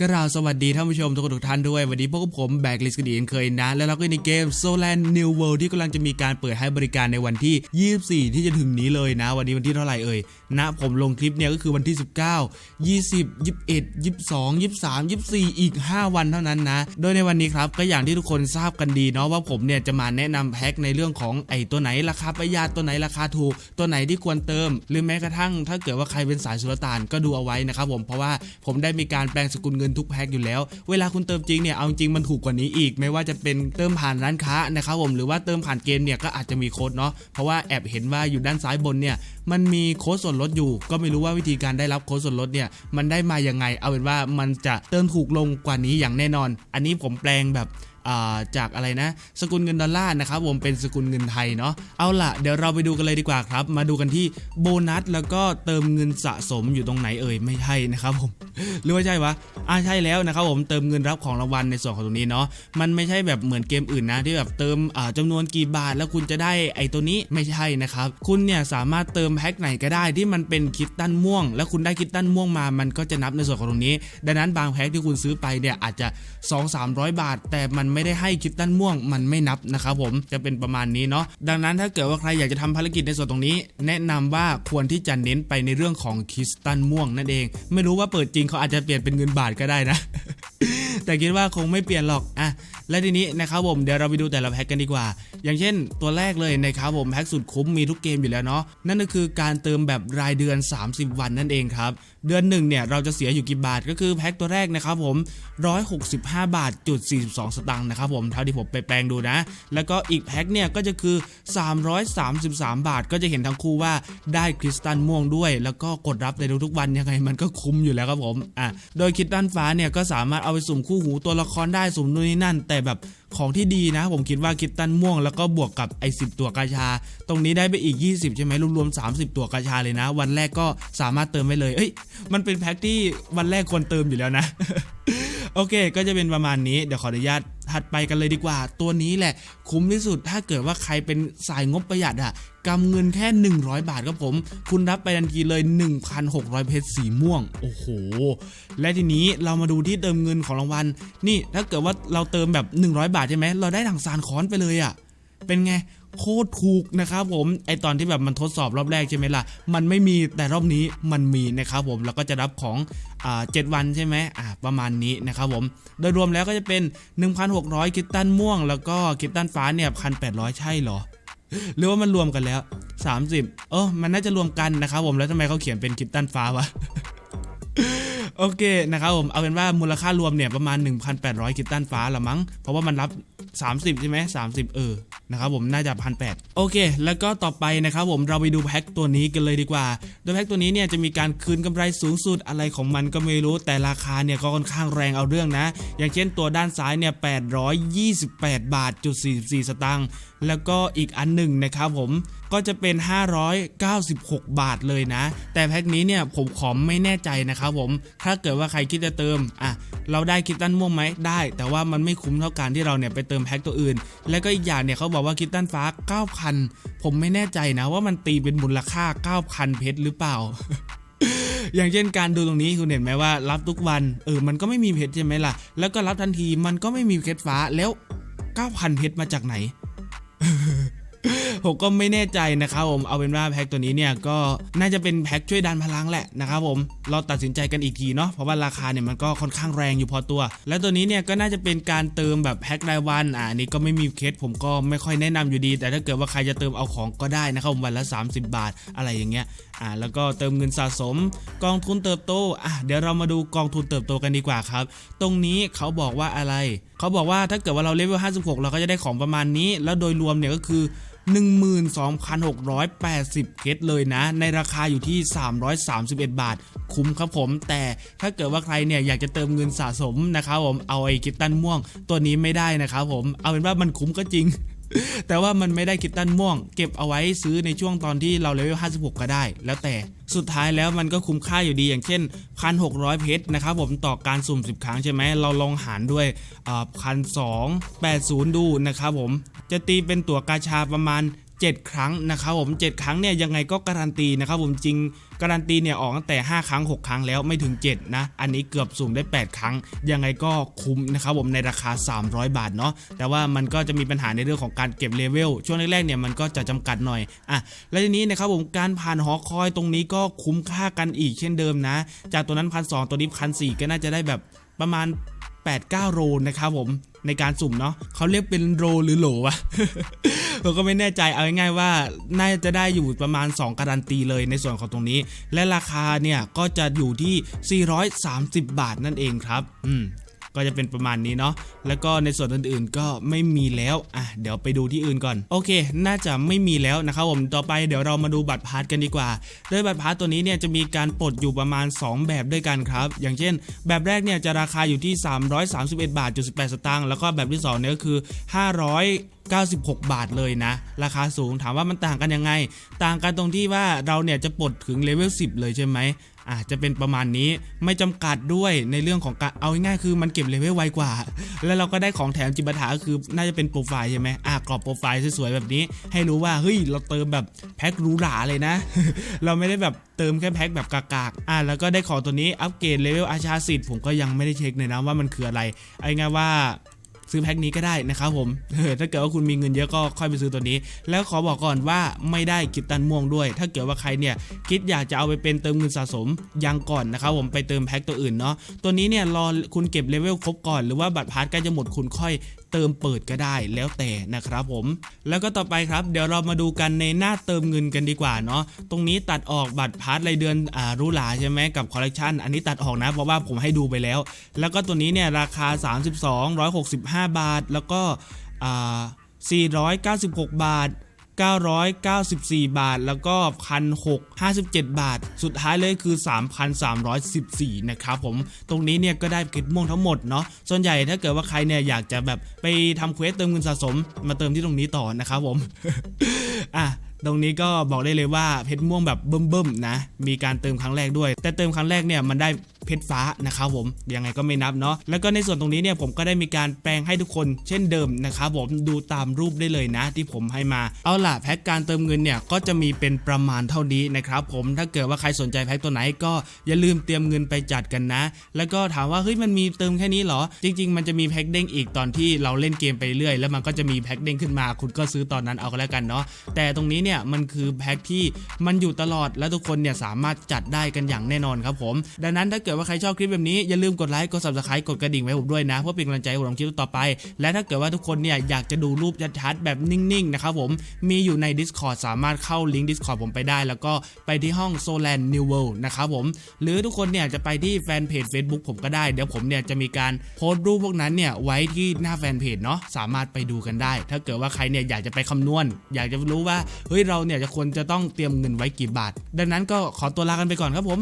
กราบสวัสดีท่านผู้ชมทุกทุกท่านด้วย วันนี้พวกผมแบกลิสกันดีนเคยนะ แล้วเราก็ในเกม Solan New World ที่กำลังจะมีการเปิดให้บริการในวันที่ 24 ที่จะถึงนี้เลยนะ วันนี้วันที่เท่าไหร่เอ่ยนะผมลงคลิปเนี่ยก็คือวันที่ 19 20 21 22 23 24 อีก 5 วันเท่านั้นนะ โดยในวันนี้ครับก็อย่างที่ทุกคนทราบกันดีเนาะว่าผมเนี่ยจะมาแนะนำแพ็คในเรื่องของไอ้ตัวไหนราคาประหยัดตัวไหนราคาถูก ตัวไหนที่ควรเติม หรือแม้กระทั่ง ถ้าเกิดว่าใครเป็นสายสุลต่านก็ดูเอาไว้นะครับผมเพราะว่าผมได้มีการแปลงสกุลเงินินทุกแพ็คอยู่แล้ว เวลาคุณเติมจริงเนี่ยเอาจริงมันถูกกว่านี้อีก ไม่ว่าจะเป็นเติมผ่านร้านค้านะครับผมหรือว่าเติมผ่านเกมเนี่ยก็อาจจะมีโค้ดเนาะเพราะว่าแอบเห็นว่าอยู่ด้านซ้ายบนเนี่ย มันมีโค้ดส่วนลดอยู่ ก็ไม่รู้ว่าวิธีการได้รับโค้ดส่วนลดเนี่ยมันได้มายังไง เอาเป็นว่ามันจะเติมถูกลงกว่านี้อย่างแน่นอน อันนี้ผมแปลงแบบจากอะไรนะ สกุลเงินดอลลาร์นะครับผมเป็นสกุลเงินไทยเนาะเอาล่ะเดี๋ยวเราไปดูกันเลยดีกว่าครับ มาดูกันที่โบนัสแล้วก็เติมเงินสะสมอยู่ตรงไหนเอ่ยไม่ใช่นะครับผมหรือว่าใช่วะอ่าใช่แล้วนะครับผมเติมเงินรับของรางวัลในส่วนของตรงนี้เนาะมันไม่ใช่แบบเหมือนเกมอื่นนะที่แบบเติมอ่าจำนวนกี่บาทแล้วคุณจะได้ไอ้ตัวนี้ไม่ใช่นะครับคุณเนี่ยสามารถเติมแพ็คไหนก็ได้ที่มันเป็นคิตตันม่วง แล้วคุณได้คิตตันม่วงมา มันก็จะนับในส่วนของตรงนี้ ดังนั้นบางแพ็คที่คุณซื้อไปเนี่ยอาจจะ 2 300 บาท แต่มันไม่ได้ให้คิตตันม่วง มันไม่นับนะครับผมจะเป็นประมาณนี้เนาะดังนั้นถ้าเกิดว่าใครอยากจะทำภารกิจในส่วนตรงนี้ แนะนำว่าควรที่จะเน้นไปในเรื่องของคิสตันม่วงนั่นเอง ไม่รู้ว่าเปิดจริงเขาอาจจะเปลี่ยนเป็นเงินบาทก็ได้นะ แต่คิดว่าคงไม่เปลี่ยนหรอกอะและทีนี้นะครับผมเดี๋ยวเราไปดูแต่ละแพ็กกันดีกว่า อย่างเช่น ตัวแรกเลยนะครับผมแพ็กสุดคุ้มมีทุกเกมอยู่แล้วเนาะนั่นก็คือการเติมแบบรายเดือน 30 วันนั่นเองครับ เดือนหนึ่งเนี่ยเราจะเสียอยู่กี่บาทก็คือแพ็กตัวแรกนะครับผม 165 บาทจุด42 สตางค์นะครับผมเท่าที่ผมไปแปลงดูนะ แล้วก็อีกแพ็กเนี่ยก็จะคือ 333 บาทก็จะเห็นทั้งคู่ว่าได้คริสตัลม่วงด้วย แล้วก็กดรับในทุกๆวันยังไงมันก็คุ้มอยู่แล้วครับผมอะโดยคริสตัลฟ้าเนี่ยก็สามารถเอาไปสุ่มคู่หูตัวละครได้สุ่มนู่นนี่นั่น แต่แบบของที่ดีนะ ผมคิดว่าคริสตันม่วงแล้วก็บวกกับไอ้สิตัวกาชา ตรงนี้ได้ไปอีก 20 ใช่ไหมรวมๆ30 ตัวกาชาเลยนะ วันแรกก็สามารถเติมไปเลย เอ้ยมันเป็นแพ็คที่วันแรกควรเติมอยู่แล้วนะ โอเค ก็จะเป็นประมาณนี้เดี๋ยวขออนุญาตถัดไปกันเลยดีกว่า ตัวนี้แหละ คุ้มที่สุดถ้าเกิดว่าใครเป็นสายงบประหยัดอะกำเงินแค่ 100 บาทครับผม คุณรับไปทันทีเลย 1,600 เพชรสีม่วง โอ้โห และทีนี้เรามาดูที่เติมเงินของรางวัล นี่ถ้าเกิดว่าเราเติมแบบ 100 บาทใช่ไหมเราได้ถังซานค้อนไปเลยอะเป็นไง โคตรถูกนะครับผมไอตอนที่แบบมันทดสอบรอบแรกใช่ไหมล่ะ มันไม่มีแต่รอบนี้มันมีนะครับผมแล้วก็จะรับของอ่าเจ็ดวันใช่ไหมอ่าประมาณนี้นะครับผมโดยรวมแล้วก็จะเป็น 1,600 คิตตันม่วง แล้วก็คิตตันฟ้าเนี่ย1,800ใช่เหรอ หรือว่ามันรวมกันแล้ว 30 เออมันน่าจะรวมกันนะครับผมแล้วทำไมเขาเขียนเป็นคิตตันฟ้าวะโอเคนะครับผมเอาเป็นว่ามูลค่ารวมเนี่ยประมาณ 1,800คิตตันฟ้าละมั้งเพราะว่ามันรับ 30 ใช่ไหม30 เออ นะครับผมน่าจะพันแโอเค แล้วก็ต่อไปนะครับผมเราไปดูแพ็คตัวนี้กันเลยดีกว่า โดยแพ็คตัวนี้เนี่ยจะมีการคืนกำไรสูงสุดอะไรของมันก็ไม่รู้แต่ราคาเนี่ยก็ค่อนข้างแรงเอาเรื่องนะ อย่างเช่นตัวด้านซ้ายเนี่ย828 บาทจุด44 สตางค์แล้วก็อีกอันหนึ่งนะครับผมก็จะเป็น 596 บาทเลยนะ แต่แพ็คนี้เนี่ยผมขอไม่แน่ใจนะครับผม ถ้าเกิดว่าใครคิดจะเติมอะเราได้คิตตันม่วงไหมได้ แต่ว่ามันไม่คุ้มเท่าการที่เราเนี่ยไปเติมแพ็คตัวอื่น และก็อีกอย่างเนี่ยเขาบอกว่าคิตตันฟ้า 9,000 ผมไม่แน่ใจนะว่ามันตีเป็นมูลค่า 9,000 เพชรหรือเปล่า อย่างเช่นการดูตรงนี้คุณเห็นไหมว่ารับทุกวัน เออ มันก็ไม่มีเพชรใช่ไหมล่ะ แล้วก็รับทันทีมันก็ไม่มีเพชรฟ้าแล้ว 9,000 เพชรมาจากไหน ผมก็ไม่แน่ใจนะครับผมเอาเป็นว่าแพ็คตัวนี้เนี่ยก็น่าจะเป็นแพ็คช่วยดันพลังแหละนะครับผมเราตัดสินใจกันอีกทีเนาะเพราะว่าราคาเนี่ยมันก็ค่อนข้างแรงอยู่พอตัว และตัวนี้เนี่ยก็น่าจะเป็นการเติมแบบแพ็ครายวันอ่านี้ก็ไม่มีเคสผมก็ไม่ค่อยแนะนำอยู่ดี แต่ถ้าเกิดว่าใครจะเติมเอาของก็ได้นะครับวันละ 30 บาทอะไรอย่างเงี้ยอ่าแล้วก็เติมเงินสะสม กองทุนเติบโตอะเดี๋ยวเรามาดูกองทุนเติบโตกันดีกว่าครับ ตรงนี้เขาบอกว่าอะไร เขาบอกว่าถ้าเกิดว่าเราเลเวล56 เราก็จะได้ของประมาณนี้ แล้วโดยรวมเนี่ยก็คือ 12,680เคสเลยนะ ในราคาอยู่ที่ 331 บาท คุ้มครับผม แต่ถ้าเกิดว่าใครเนี่ยอยากจะเติมเงินสะสมนะครับผมเอาไอ้กิตตันม่วงตัวนี้ไม่ได้นะครับผม เอาเป็นว่ามันคุ้มก็จริง แต่ว่ามันไม่ได้คิตตันม่วง เก็บเอาไว้ซื้อในช่วงตอนที่เราเลเวล56 ก็ได้ แล้วแต่สุดท้ายแล้วมันก็คุ้มค่าอยู่ดีอย่างเช่น 1,600 เพชรนะครับผมต่อการสุ่ม 10 ครั้งใช่ไหมเราลองหารด้วยพันสองแปดศูนย์ดูนะครับผมจะตีเป็นตั๋วกาชาประมาณ 7 ครั้งนะครับผม 7 ครั้งเนี่ยยังไงก็การันตีนะครับผมจริงการันตีเนี่ยออกตั้งแต่ 5 ครั้ง 6 ครั้งแล้วไม่ถึง 7 นะ อันนี้เกือบสุ่มได้ 8 ครั้ง ยังไงก็คุ้มนะครับผมในราคา 300 บาทเนาะแต่ว่ามันก็จะมีปัญหาในเรื่องของการเก็บเลเวลช่วงแรกๆเนี่ยมันก็จะจำกัดหน่อยอะแล้วทีนี้นะครับผมการผ่านหอคอยตรงนี้ก็คุ้มค่ากันอีกเช่นเดิมนะ จากตัวนั้นพันสตัวนี้พันสก็น่าจะได้แบบประมาณ 8-9 โรนะครับผมในการสุ่มเนาะเขาเรียกเป็นโรหรือโหลวะผมก็ไม่แน่ใจเอาง่ายๆว่าน่าจะได้อยู่ประมาณ 2 การันตีเลยในส่วนของตรงนี้ และราคาเนี่ยก็จะอยู่ที่ 430 บาทนั่นเองครับ อืม ก็จะเป็นประมาณนี้เนาะแล้วก็ในส่วนอื่นๆก็ไม่มีแล้วอะเดี๋ยวไปดูที่อื่นก่อนโอเค น่าจะไม่มีแล้วนะครับผมต่อไปเดี๋ยวเรามาดูบัตรพาร์ทกันดีกว่า โดยบัตรพาร์ทตัวนี้เนี่ยจะมีการปลดอยู่ประมาณ 2 แบบด้วยกันครับ อย่างเช่น แบบแรกเนี่ยจะราคาอยู่ที่ 331 บาทจุด18สตางค์แล้วก็แบบที่2เนี่ยก็คือ 500 96 บาทเลยนะ ราคาสูงถามว่ามันต่างกันยังไง ต่างกันตรงที่ว่าเราเนี่ยจะปลดถึงเลเวล10 เลยใช่ไหม อะจะเป็นประมาณนี้ไม่จำกัดด้วยในเรื่องของการเอาง่ายๆคือมันเก็บเลเวลไวกว่า แล้วเราก็ได้ของแถมจิปาถะก็คือน่าจะเป็นโปรไฟล์ใช่ไหมอะกรอบโปรไฟล์สวยๆแบบนี้ ให้รู้ว่าเฮ้ยเราเติมแบบแพ็ครูหราเลยนะ เราไม่ได้แบบเติมแค่แพ็คแบบกากๆอะแล้วก็ได้ของตัวนี้อัปเกรดเลเวลอาชาสิทธิ์ผมก็ยังไม่ได้เช็คเลยนะว่ามันคืออะไรเอาง่ายว่า ซื้อแพ็คนี้ก็ได้นะครับผมเออถ้าเกิดว่าคุณมีเงินเยอะก็ค่อยไปซื้อตัวนี้ แล้วขอบอกก่อนว่าไม่ได้กิฟตันม่วงด้วย ถ้าเกิดว่าใครเนี่ยคิดอยากจะเอาไปเป็นเติมเงินสะสมยังก่อนนะครับผมไปเติมแพ็คตัวอื่นเนาะตัวนี้เนี่ยรอคุณเก็บเลเวลครบก่อนหรือว่าบัตรพาร์ทใกล้จะหมดคุณค่อย เติมเปิดก็ได้แล้วแต่นะครับผม แล้วก็ต่อไปครับ เดี๋ยวเรามาดูกันในหน้าเติมเงินกันดีกว่าเนาะตรงนี้ตัดออกบัตรพาร์ทรายเดือนอ่ารูหลาใช่ไหมกับคอลเลกชันอันนี้ตัดออกนะเพราะว่าผมให้ดูไปแล้ว แล้วก็ตัวนี้เนี่ยราคา 32 165 บาท แล้วก็อ่า496 บาท 994 บาท แล้วก็ 1,657 บาท สุดท้ายเลยคือ 3,314 นะครับผม ตรงนี้เนี่ยก็ได้เก็บม่วงทั้งหมดเนาะ ส่วนใหญ่ถ้าเกิดว่าใครเนี่ยอยากจะแบบไปทำเควสเติมเงินสะสม มาเติมที่ตรงนี้ต่อนะครับผม อะตรงนี้ก็บอกได้เลยว่าเพชรม่วงแบบเบิ่มๆนะ มีการเติมครั้งแรกด้วย แต่เติมครั้งแรกเนี่ยมันได้ เพชรฟ้านะครับผมยังไงก็ไม่นับเนาะแล้วก็ในส่วนตรงนี้เนี่ยผมก็ได้มีการแปลงให้ทุกคนเช่นเดิมนะครับผมดูตามรูปได้เลยนะ ที่ผมให้มาเอาล่ะแพ็กการเติมเงินเนี่ยก็จะมีเป็นประมาณเท่านี้นะครับผมถ้าเกิดว่าใครสนใจแพ็กตัวไหนก็อย่าลืมเตรียมเงินไปจัดกันนะ แล้วก็ถามว่าเฮ้ยมันมีเติมแค่นี้เหรอ จริง ๆ มันจะมีแพ็กเด้งอีกตอนที่เราเล่นเกมไปเรื่อยแล้วมันก็จะมีแพ็กเด้งขึ้นมา คุณก็ซื้อตอนนั้นเอาก็แล้วกันเนาะแต่ตรงนี้เนี่ยมันคือแพ็กที่มันอยู่ตลอดและทุกคนเนี่ยสามารถจัดได้กันอย่างแน่นอนครับผม ดังนั้นถ้าเกิดว่าใครชอบคลิปแบบนี้อย่าลืมกดไลค์กด subscribe กดกระดิ่งไว้ผมด้วยนะ เพื่อเป็นกำลังใจให้ผมทำคลิปต่อไป และถ้าเกิดว่าทุกคนเนี่ยอยากจะดูรูปชัดๆแบบนิ่งๆนะครับผมมีอยู่ใน Discord สามารถเข้าลิงก์ Discord ผมไปได้ แล้วก็ไปที่ห้อง Solan New World นะครับผมหรือทุกคนเนี่ยจะไปที่แฟนเพจ Facebook ผมก็ได้เดี๋ยวผมเนี่ยจะมีการโพสต์รูปพวกนั้นเนี่ยไว้ที่หน้าแฟนเพจเนาะสามารถไปดูกันได้ ถ้าเกิดว่าใครเนี่ยอยากจะไปคำนวณ อยากจะรู้ว่าเฮ้ยเราเนี่ยจะควรจะต้องเตรียมเงินไว้กี่บาท ดังนั้นก็ขอตัวลากันไปก่อนครับผม